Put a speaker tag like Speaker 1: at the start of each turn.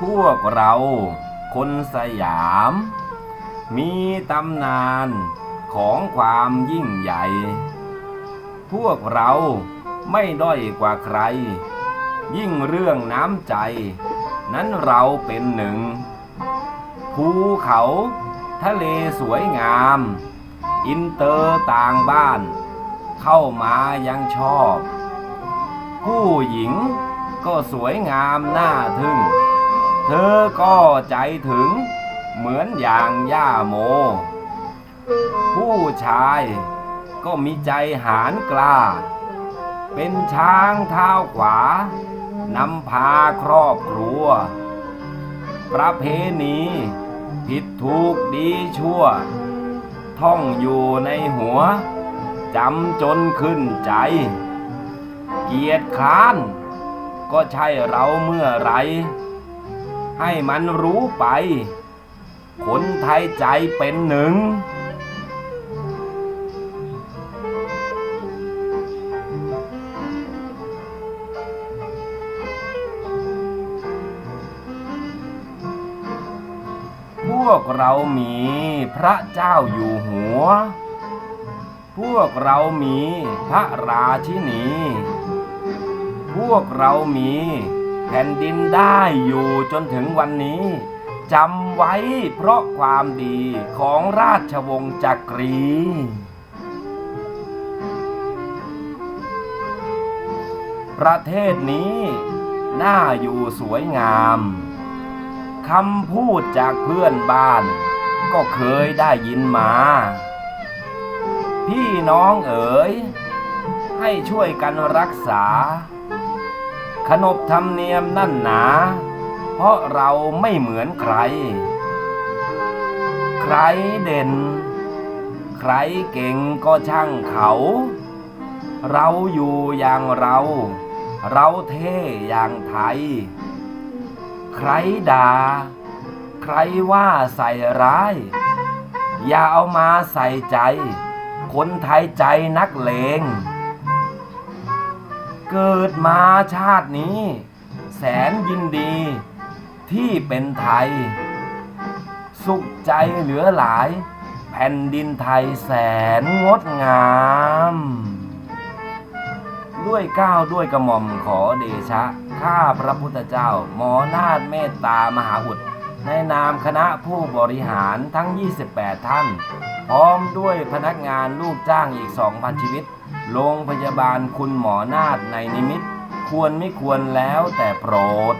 Speaker 1: พวกเราคนสยาม มีตำนานของความยิ่งใหญ่ พวกเราไม่ด้อยกว่าใคร ยิ่งเรื่องน้ำใจ นั้นเราเป็นหนึ่ง ภูเขาทะเลสวยงาม อินเตอร์ต่างบ้าน เข้ามายังชอบ ผู้หญิงก็สวยงามน่าทึ่ง เธอก็ใจถึงเหมือนอย่างย่าโม ผู้ชายก็มีใจหานกล้า เป็นช้างเท้าขวานำพาครอบครัว ประเพณีผิดถูกดีชั่ว ท่องอยู่ในหัวจำจนขึ้นใจ เกียรติค้าน ก็ใช่เราเมื่อไร ให้มันรู้ไป คนไทยใจเป็นหนึ่ง พวกเรามีพระเจ้าอยู่หัว พวกเรามีพระราชินี พวกเรามี แผ่นดินได้อยู่จนถึงวันนี้จำไว้เพราะความดีของราชวงศ์จักรี ประเทศนี้น่าอยู่สวยงามคำพูดจากเพื่อนบ้าน ก็เคยได้ยินมา พี่น้องเอ๋ย ให้ช่วยกันรักษา ขนบธรรมเนียมนั่นหนา เพราะเราไม่เหมือนใคร ใครเด่น ใครเก่งก็ช่างเขา เราอยู่อย่างเรา เราเท่อย่างไทย ใครด่า ใครว่าใส่ร้าย อย่าเอามาใส่ใจ คนไทยใจนักเลง เกิดมาชาตินี้ แสนยินดีที่เป็นไทย สุขใจเหลือหลาย แผ่นดินไทยแสนงดงาม ด้วยก้าวด้วยกระหม่อมขอเดชะ ข้าพระพุทธเจ้า หมอนาถเมตตามหาอุดในนามคณะผู้บริหารทั้ง 28 ท่าน พร้อมด้วยพนักงานลูกจ้างอีก 2,000 ชีวิต โรงพยาบาลคุณหมอนาฏในนิมิต ควรไม่ควรแล้วแต่โปรด